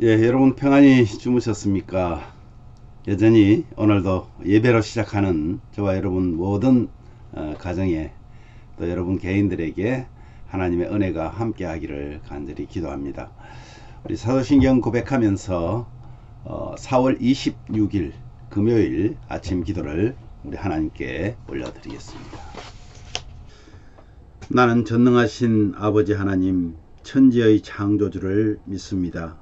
예, 여러분 평안히 주무셨습니까? 여전히 오늘도 예배로 시작하는 저와 여러분 모든 어, 가정에 또 여러분 개인들에게 하나님의 은혜가 함께 하기를 간절히 기도합니다. 우리 사도신경 고백하면서 어, 4월 26일 금요일 아침 기도를 우리 하나님께 올려드리겠습니다. 나는 전능하신 아버지 하나님 천지의 창조주를 믿습니다.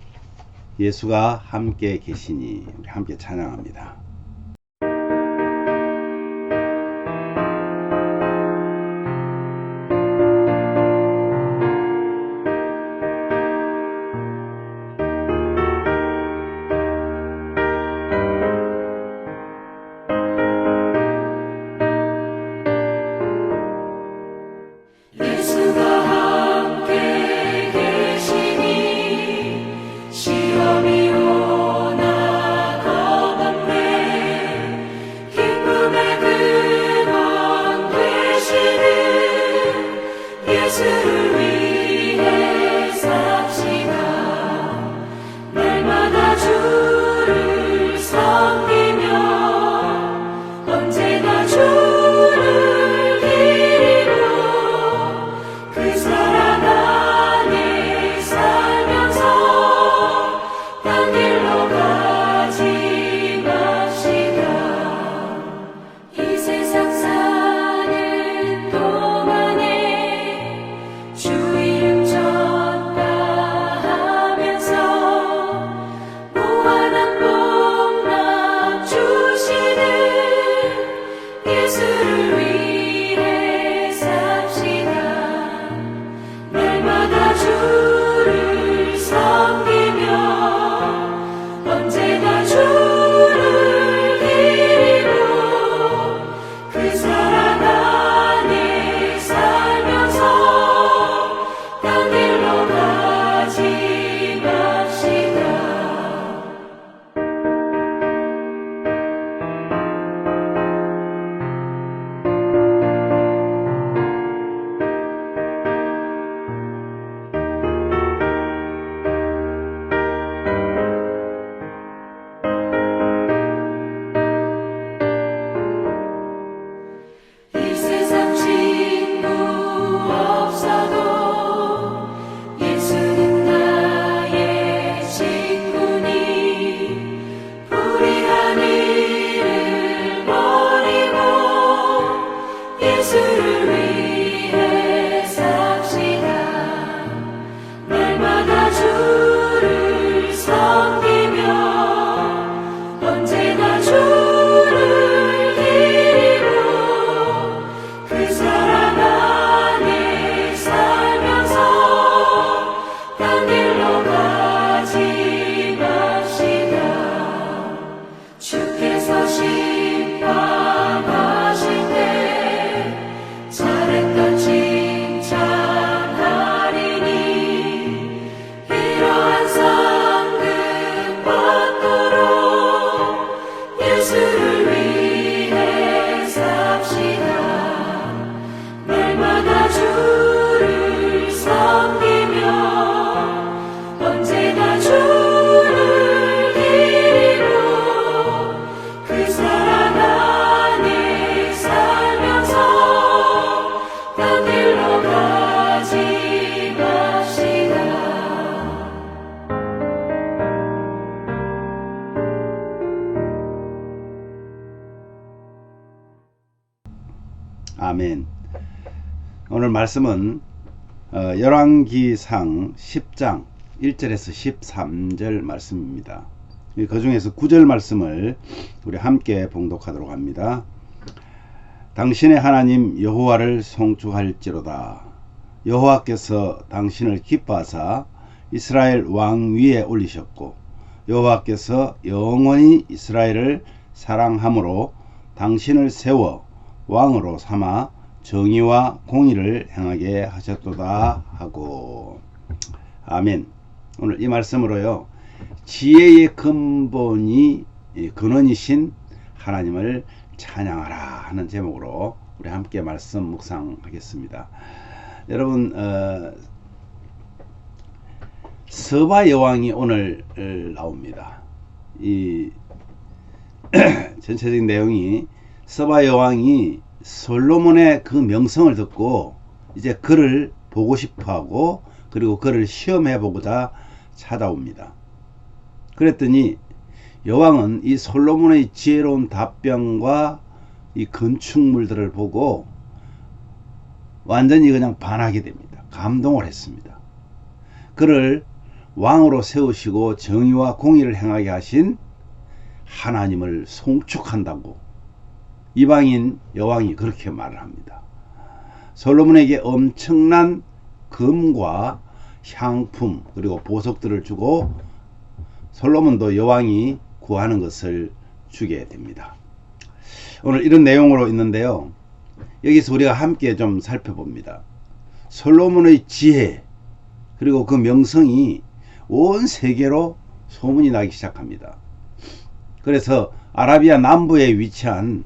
예수가 함께 계시니 함께 찬양합니다. 말씀은 어, 열왕기상 10장 1절에서 13절 말씀입니다. 그 중에서 9절 말씀을 우리 함께 봉독하도록 합니다. 당신의 하나님 여호와를 송축할지로다. 여호와께서 당신을 기뻐하사 이스라엘 왕 위에 올리셨고 여호와께서 영원히 이스라엘을 사랑함으로 당신을 세워 왕으로 삼아 정의와 공의를 행하게 하셨도다 하고 아멘. 오늘 이 말씀으로요. 지혜의 근본이 이 근원이신 하나님을 찬양하라 하는 제목으로 우리 함께 말씀 묵상하겠습니다. 여러분 어, 서바 여왕이 오늘 어, 나옵니다. 이 전체적인 내용이 서바 여왕이 솔로몬의 그 명성을 듣고 이제 그를 보고 싶어하고 그리고 그를 시험해 보고자 찾아옵니다. 그랬더니 여왕은 이 솔로몬의 지혜로운 답변과 이 건축물들을 보고 완전히 그냥 반하게 됩니다. 감동을 했습니다. 그를 왕으로 세우시고 정의와 공의를 행하게 하신 하나님을 송축한다고 이방인 여왕이 그렇게 말을 합니다. 솔로몬에게 엄청난 금과 향품 그리고 보석들을 주고 솔로몬도 여왕이 구하는 것을 주게 됩니다. 오늘 이런 내용으로 있는데요. 여기서 우리가 함께 좀 살펴봅니다. 솔로몬의 지혜 그리고 그 명성이 온 세계로 소문이 나기 시작합니다. 그래서 아라비아 남부에 위치한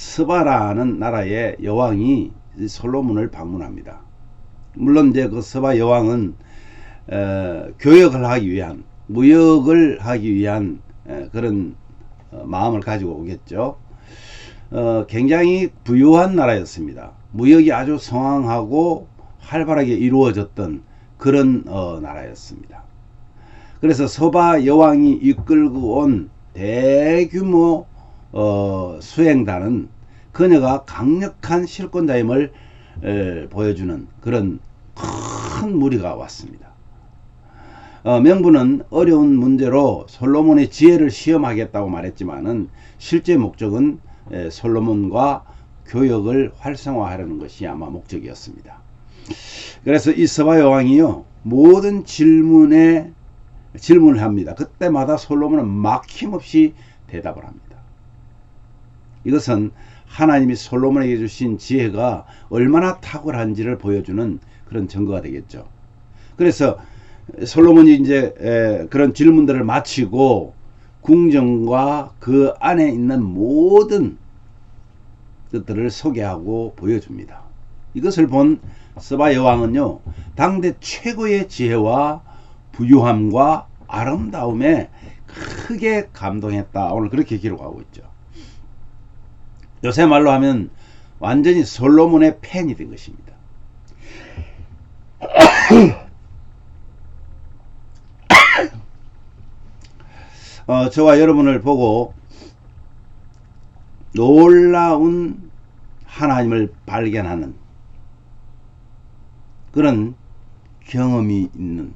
스바라는 나라의 여왕이 솔로몬을 방문합니다. 물론 이제 그 스바 여왕은 어, 교역을 하기 위한 무역을 하기 위한 에, 그런 어, 마음을 가지고 오겠죠. 어, 굉장히 부유한 나라였습니다. 무역이 아주 성황하고 활발하게 이루어졌던 그런 어, 나라였습니다. 그래서 서바 여왕이 이끌고 온 대규모 어, 수행단은 그녀가 강력한 실권자임을 에, 보여주는 그런 큰 무리가 왔습니다. 어, 명분은 어려운 문제로 솔로몬의 지혜를 시험하겠다고 말했지만은 실제 목적은 에, 솔로몬과 교역을 활성화하려는 것이 아마 목적이었습니다. 그래서 이 서바 여왕이요 모든 질문에 질문을 합니다. 그때마다 솔로몬은 막힘없이 대답을 합니다. 이것은 하나님이 솔로몬에게 주신 지혜가 얼마나 탁월한지를 보여주는 그런 증거가 되겠죠. 그래서 솔로몬이 이제 에, 그런 질문들을 마치고 궁정과 그 안에 있는 모든 것들을 소개하고 보여줍니다. 이것을 본 스바 여왕은요 당대 최고의 지혜와 부유함과 아름다움에 크게 감동했다. 오늘 그렇게 기록하고 있죠. 요새 말로 하면 완전히 솔로몬의 팬이 된 것입니다. 어, 저와 여러분을 보고 놀라운 하나님을 발견하는 그런 경험이 있는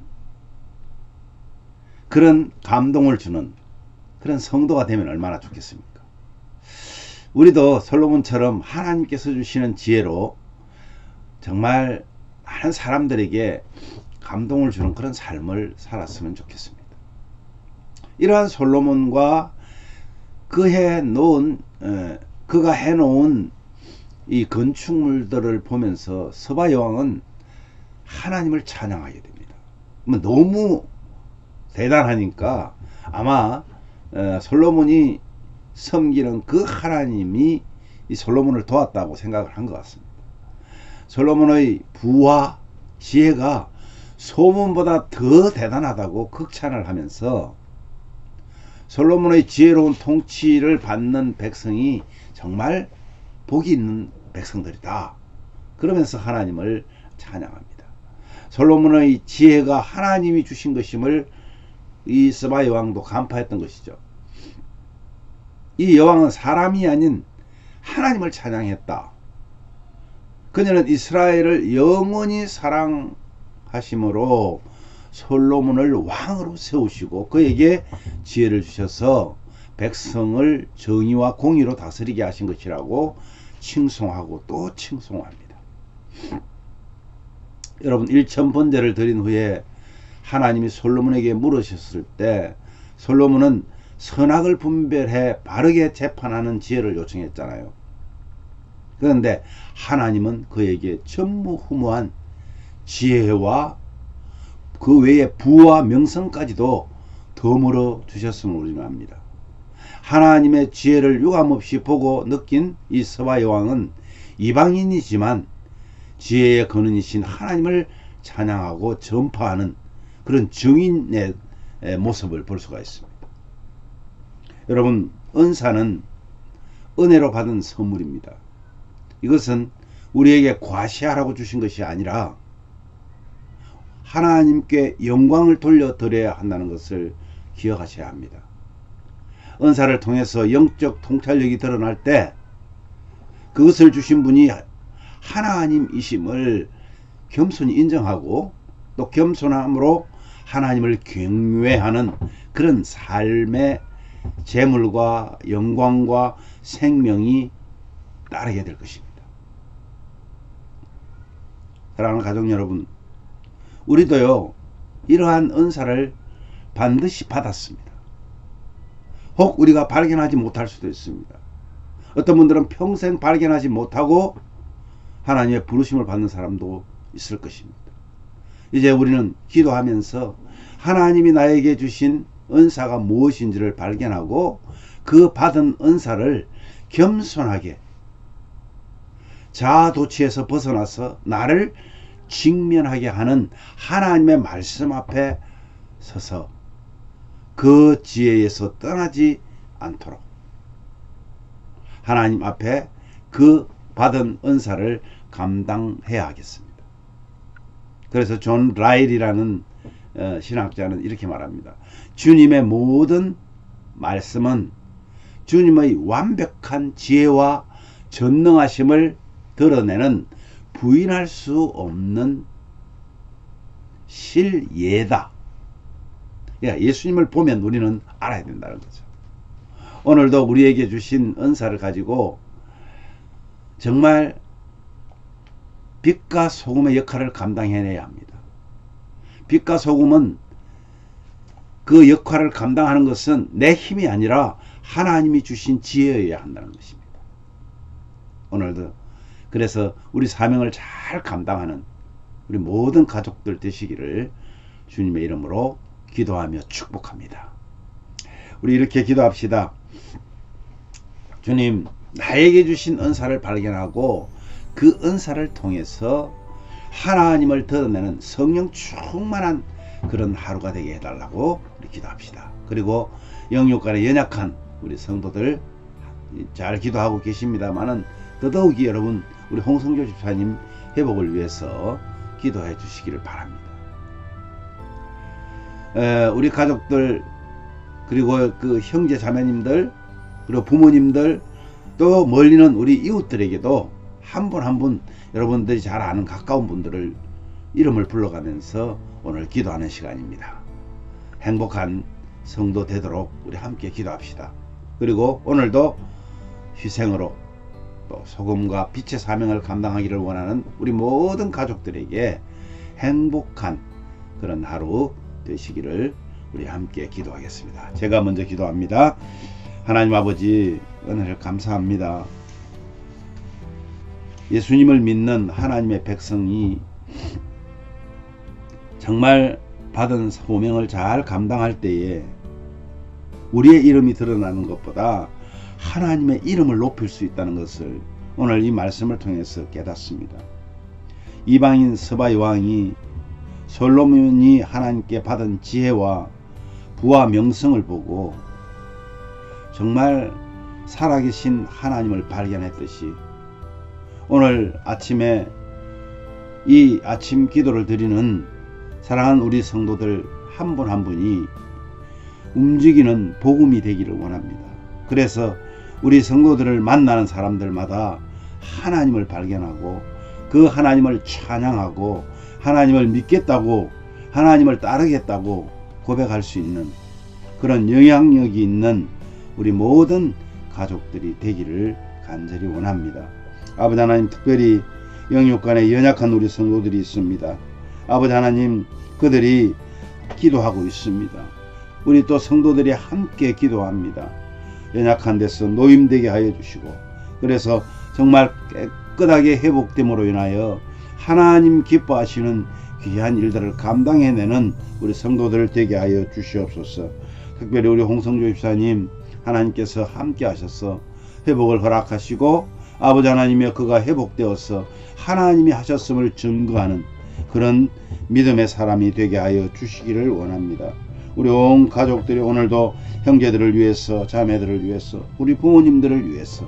그런 감동을 주는 그런 성도가 되면 얼마나 좋겠습니까? 우리도 솔로몬처럼 하나님께서 주시는 지혜로 정말 많은 사람들에게 감동을 주는 그런 삶을 살았으면 좋겠습니다. 이러한 솔로몬과 그 해 놓은 에, 그가 해 놓은 이 건축물들을 보면서 서바 여왕은 하나님을 찬양하게 됩니다. 뭐 너무 대단하니까 아마 어, 솔로몬이 섬기는 그 하나님이 이 솔로몬을 도왔다고 생각을 한 것 같습니다. 솔로몬의 부와 지혜가 소문보다 더 대단하다고 극찬을 하면서 솔로몬의 지혜로운 통치를 받는 백성이 정말 복이 있는 백성들이다. 그러면서 하나님을 찬양합니다. 솔로몬의 지혜가 하나님이 주신 것임을 이 스바 여왕도 간파했던 것이죠. 이 여왕은 사람이 아닌 하나님을 찬양했다. 그녀는 이스라엘을 영원히 사랑하심으로 솔로몬을 왕으로 세우시고 그에게 지혜를 주셔서 백성을 정의와 공의로 다스리게 하신 것이라고 칭송하고 또 칭송합니다. 여러분 일천 번제를 드린 후에 하나님이 솔로몬에게 물으셨을 때 솔로몬은 선악을 분별해 바르게 재판하는 지혜를 요청했잖아요. 그런데 하나님은 그에게 전무후무한 지혜와 그 외에 부와 명성까지도 더물어 주셨음을 우리는 압니다. 하나님의 지혜를 유감없이 보고 느낀 이 서바 여왕은 이방인이지만 지혜의 근원이신 하나님을 찬양하고 전파하는 그런 증인의 모습을 볼 수가 있습니다. 여러분, 은사는 은혜로 받은 선물입니다. 이것은 우리에게 과시하라고 주신 것이 아니라 하나님께 영광을 돌려 드려야 한다는 것을 기억하셔야 합니다. 은사를 통해서 영적 통찰력이 드러날 때 그것을 주신 분이 하나님이심을 겸손히 인정하고 또 겸손함으로 하나님을 경외하는 그런 삶의 재물과 영광과 생명이 따르게 될 것입니다. 사랑하는 가족 여러분, 우리도요, 이러한 은사를 반드시 받았습니다. 혹 우리가 발견하지 못할 수도 있습니다. 어떤 분들은 평생 발견하지 못하고 하나님의 부르심을 받는 사람도 있을 것입니다. 이제 우리는 기도하면서 하나님이 나에게 주신 은사가 무엇인지를 발견하고 그 받은 은사를 겸손하게 자아도취에서 벗어나서 나를 직면하게 하는 하나님의 말씀 앞에 서서 그 지혜에서 떠나지 않도록 하나님 앞에 그 받은 은사를 감당해야 하겠습니다. 그래서 존 라일이라는 어, 신학자는 이렇게 말합니다. 주님의 모든 말씀은 주님의 완벽한 지혜와 전능하심을 드러내는 부인할 수 없는 실예다. 예, 예수님을 보면 우리는 알아야 된다는 거죠. 오늘도 우리에게 주신 은사를 가지고 정말 빛과 소금의 역할을 감당해내야 합니다. 빛과 소금은 그 역할을 감당하는 것은 내 힘이 아니라 하나님이 주신 지혜여야 한다는 것입니다. 오늘도 그래서 우리 사명을 잘 감당하는 우리 모든 가족들 되시기를 주님의 이름으로 기도하며 축복합니다. 우리 이렇게 기도합시다. 주님, 나에게 주신 은사를 발견하고 그 은사를 통해서 하나님을 드러내는 성령 충만한 그런 하루가 되게 해달라고 우리 기도합시다. 그리고 영육간에 연약한 우리 성도들 잘 기도하고 계십니다만은 더더욱이 여러분 우리 홍성조 집사님 회복을 위해서 기도해 주시기를 바랍니다. 에, 우리 가족들 그리고 그 형제 자매님들 그리고 부모님들 또 멀리는 우리 이웃들에게도 한 분 한분 여러분들이 잘 아는 가까운 분들을 이름을 불러가면서 오늘 기도하는 시간입니다. 행복한 성도 되도록 우리 함께 기도합시다. 그리고 오늘도 희생으로 또 소금과 빛의 사명을 감당하기를 원하는 우리 모든 가족들에게 행복한 그런 하루 되시기를 우리 함께 기도하겠습니다. 제가 먼저 기도합니다. 하나님 아버지 은혜를 감사합니다. 예수님을 믿는 하나님의 백성이 정말 받은 소명을 잘 감당할 때에 우리의 이름이 드러나는 것보다 하나님의 이름을 높일 수 있다는 것을 오늘 이 말씀을 통해서 깨닫습니다. 이방인 서바 여왕이 솔로몬이 하나님께 받은 지혜와 부와 명성을 보고 정말 살아계신 하나님을 발견했듯이 오늘 아침에 이 아침 기도를 드리는 사랑하는 우리 성도들 한분한 분이 움직이는 복음이 되기를 원합니다. 그래서 우리 성도들을 만나는 사람들마다 하나님을 발견하고 그그 하나님을 찬양하고 하나님을 믿겠다고 하나님을 따르겠다고 고백할 수 있는 그런 영향력이 있는 우리 모든 가족들이 되기를 간절히 원합니다. 아버지 하나님 특별히 영육간에 연약한 우리 성도들이 있습니다. 아버지 하나님 그들이 기도하고 있습니다. 우리 또 성도들이 함께 기도합니다. 연약한 데서 노임되게 하여 주시고 그래서 정말 깨끗하게 회복됨으로 인하여 하나님 기뻐하시는 귀한 일들을 감당해내는 우리 성도들 되게 하여 주시옵소서. 특별히 우리 홍성조 집사님 하나님께서 함께 하셔서 회복을 허락하시고 아버지 하나님의 그가 회복되어서 하나님이 하셨음을 증거하는 그런 믿음의 사람이 되게 하여 주시기를 원합니다. 우리 온 가족들이 오늘도 형제들을 위해서 자매들을 위해서 우리 부모님들을 위해서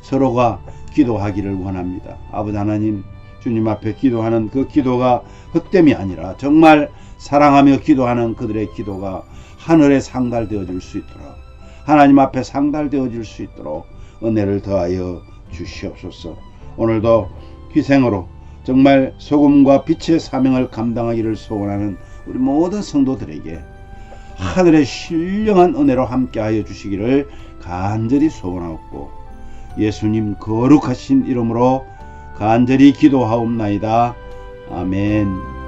서로가 기도하기를 원합니다. 아버지 하나님 주님 앞에 기도하는 그 기도가 헛됨이 아니라 정말 사랑하며 기도하는 그들의 기도가 하늘에 상달되어질 수 있도록 하나님 앞에 상달되어질 수 있도록 은혜를 더하여 주시옵소서. 오늘도 희생으로 정말 소금과 빛의 사명을 감당하기를 소원하는 우리 모든 성도들에게 하늘의 신령한 은혜로 함께하여 주시기를 간절히 소원하옵고 예수님 거룩하신 이름으로 간절히 기도하옵나이다. 아멘.